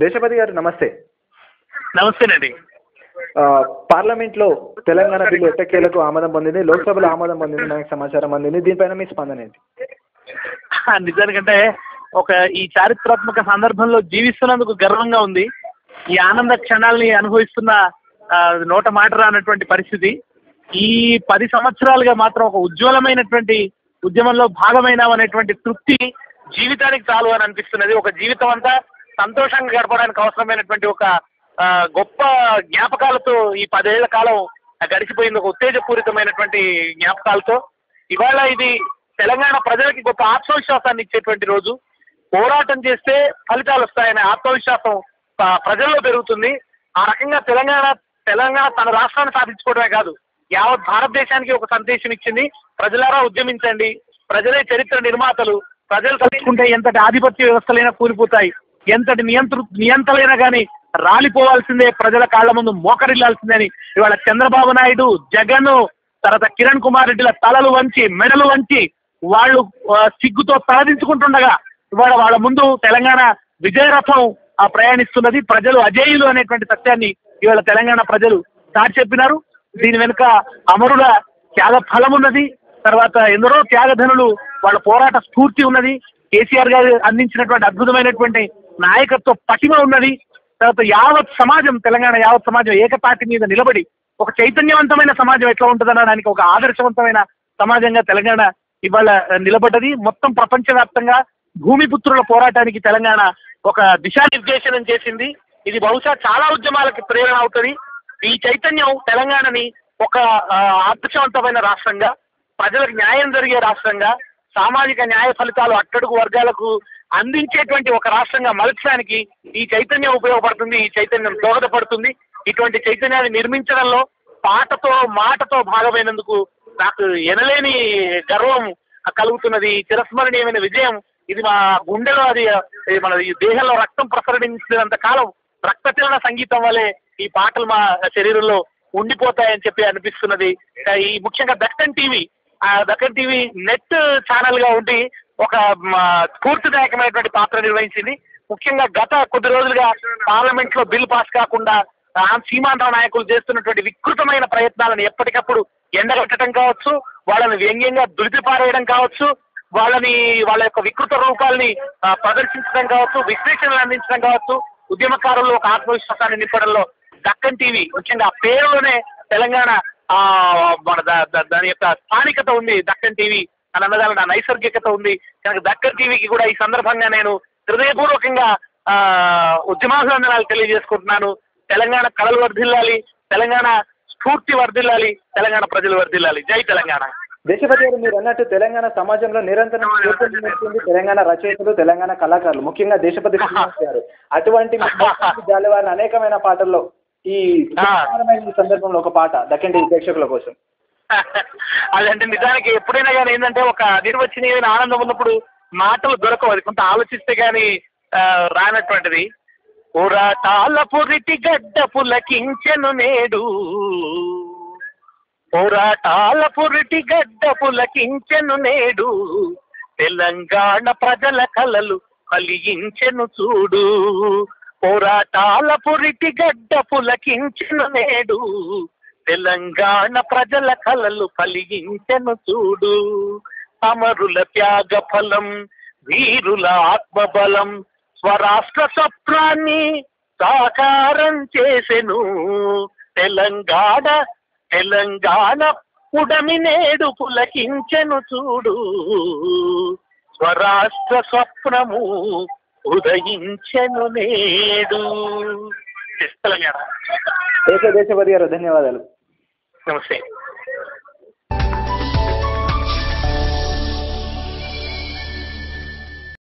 దేశపతి గారు నమస్తే. నమస్తేనండి. ఆ, పార్లమెంట్లో తెలంగాణ బిల్లు ఎట్టకేలకు ఆమోదం పొందింది లోక్సభలో ఆమోదం పొందింది మనకి సమాచారం అందింది. దీనిపైన మీ స్పందన ఏంటి? నిజానికంటే ఒక ఈ చారిత్రాత్మక సందర్భంలో జీవిస్తున్నందుకు గర్వంగా ఉంది. ఈ ఆనంద క్షణాల్ని అనుభవిస్తున్న నోట మాట రానటువంటి పరిస్థితి. ఈ పది సంవత్సరాలుగా మాత్రం ఒక ఉజ్వలమైనటువంటి ఉద్యమంలో భాగమైనామనేటువంటి తృప్తి జీవితానికి చాలు అని అనిపిస్తున్నది. ఒక జీవితం అంతా సంతోషంగా గడపడానికి అవసరమైనటువంటి ఒక గొప్ప జ్ఞాపకాలతో ఈ పదేళ్ళ కాలం గడిచిపోయింది. ఒక ఉత్తేజపూరితమైనటువంటి జ్ఞాపకాలతో. ఇవాళ ఇది తెలంగాణ ప్రజలకి గొప్ప ఆత్మవిశ్వాసాన్ని ఇచ్చేటువంటి రోజు. పోరాటం చేస్తే ఫలితాలు వస్తాయనే ఆత్మవిశ్వాసం ప్రజల్లో పెరుగుతుంది. ఆ రకంగా తెలంగాణ తెలంగాణ తన రాష్ట్రాన్ని సాధించుకోవడమే కాదు యావత్ భారతదేశానికి ఒక సందేశం ఇచ్చింది. ప్రజలారా ఉద్యమించండి. ప్రజలే చరిత్ర నిర్మాతలు. ప్రజలు తలుచుకుంటే ఎంతటి ఆధిపత్య వ్యవస్థలైనా కూలిపోతాయి. ఎంతటి నియంత్ర నియంత్రలైనా కానీ రాలిపోవాల్సిందే ప్రజల కాళ్ళ ముందు మోకరిల్లాల్సిందే అని ఇవాళ చంద్రబాబు నాయుడు జగన్ తర్వాత కిరణ్ కుమార్ రెడ్డిల తలలు వంచి మెడలు వంచి వాళ్ళు సిగ్గుతో తలదించుకుంటుండగా ఇవాళ వాళ్ళ ముందు తెలంగాణ విజయరథం ఆ ప్రయాణిస్తున్నది. ప్రజలు అజేయులు అనేటువంటి సత్యాన్ని ఇవాళ తెలంగాణ ప్రజలు చాటి చెప్పినారు. దీని వెనుక అమరుల త్యాగ ఫలం ఉన్నది. తర్వాత ఎందరో త్యాగధనులు వాళ్ళ పోరాట స్ఫూర్తి ఉన్నది. కేసీఆర్ గారు అందించినటువంటి అద్భుతమైనటువంటి నాయకత్వ పటిమ ఉన్నది. తర్వాత యావత్ సమాజం తెలంగాణ యావత్ సమాజం ఏకతాటి మీద నిలబడి ఒక చైతన్యవంతమైన సమాజం ఎట్లా ఉంటుందనడానికి ఒక ఆదర్శవంతమైన సమాజంగా తెలంగాణ ఇవాళ నిలబడ్డది. మొత్తం ప్రపంచవ్యాప్తంగా భూమిపుత్రుల పోరాటానికి తెలంగాణ ఒక దిశానిర్దేశనం చేసింది. ఇది బహుశా చాలా ఉద్యమాలకి ప్రేరణ అవుతుంది. ఈ చైతన్యం తెలంగాణని ఒక ఆదర్శవంతమైన రాష్ట్రంగా ప్రజలకు న్యాయం జరిగే రాష్ట్రంగా సామాజిక న్యాయ ఫలితాలు అట్టడుగు వర్గాలకు అందించేటువంటి ఒక రాష్ట్రంగా మలచడానికి ఈ చైతన్యం ఉపయోగపడుతుంది ఈ చైతన్యం దోహదపడుతుంది. ఇటువంటి చైతన్యాన్ని నిర్మించడంలో పాటతో మాటతో భాగమైనందుకు నాకు ఎనలేని గర్వం కలుగుతున్నది. తిరస్మరణీయమైన చిరస్మరణీయమైన విజయం ఇది మా గుండెలో అది మన ఈ దేహంలో రక్తం ప్రసరించినంత కాలం రక్తచలన సంగీతం వలె ఈ పాటలు మా శరీరంలో ఉండిపోతాయని చెప్పి అనిపిస్తున్నది. ఈ ముఖ్యంగా Deccan TV Deccan TV net ఛానల్గా ఉండి ఒక స్ఫూర్తిదాయకమైనటువంటి పాత్ర నిర్వహించింది. ముఖ్యంగా గత కొద్ది రోజులుగా పార్లమెంట్లో బిల్ పాస్ కాకుండా సీమాంధ్ర నాయకులు చేస్తున్నటువంటి వికృతమైన ప్రయత్నాలను ఎప్పటికప్పుడు ఎండగట్టడం కావచ్చు వాళ్ళని వ్యంగ్యంగా దులిపిపారేయడం కావచ్చు వాళ్ళని వాళ్ళ యొక్క వికృత రూపాల్ని ప్రదర్శించడం కావచ్చు విశ్లేషణలు అందించడం కావచ్చు ఉద్యమకారుల్లో ఒక ఆత్మవిశ్వాసాన్ని నింపడంలో దక్కన్ టీవీ ముఖ్యంగా పేరులోనే తెలంగాణ మన దాని యొక్క స్థానికత ఉంది దక్కన్ టీవీ అని అన్నదాని నా నైసర్గికత ఉంది. కనుక దక్కన్ టీవీకి కూడా ఈ సందర్భంగా నేను హృదయపూర్వకంగా ఆ, ఉద్యమాభివందనాలు తెలియజేసుకుంటున్నాను. తెలంగాణ కళలు వర్ధిల్లాలి తెలంగాణ స్ఫూర్తి వర్ధిల్లాలి తెలంగాణ ప్రజలు వర్ధిల్లాలి. జై తెలంగాణ. దేశపతి గారు మీరు అన్నట్టు తెలంగాణ సమాజంలో నిరంతరం తెలంగాణ రచయితలు తెలంగాణ కళాకారులు. ముఖ్యంగా దేశపతి గారు. అటువంటి జాలవారిని అనేకమైన పాటల్లో ఈ సందర్భంలో ఒక పాట దక్కండి ప్రేక్షకుల కోసం. అదంటే నిజానికి ఎప్పుడైనా కానీ ఏంటంటే ఒక నిర్వచనీయమైన ఆనందం ఉన్నప్పుడు మాటలు దొరకవు. అది కొంత ఆలోచిస్తే కానీ రానటువంటిది. పోరాటాల పురిటి గడ్డ పులకించెను నేడు. పోరాటాల పురిటి గడ్డ పులకించెను నేడు. తెలంగాణ ప్రజల కలలు కలిగించెను చూడు. పోరాటాల పురిటి గడ్డ పులకించెను నేడు. తెలంగాణ ప్రజల కలలు కలిగించెను చూడు. అమరుల త్యాగ ఫలం వీరుల ఆత్మబలం స్వరాష్ట్ర స్వప్నాన్ని సాకారం చేసెను. తెలంగాణ తెలంగాణ ఉడమి నేడు పులకించెను చూడు. స్వరాష్ట్ర స్వప్నము ఉదయించెను నేడు తెలంగాణ దేశ దేశపతి గారు ధన్యవాదాలు. నమస్తే.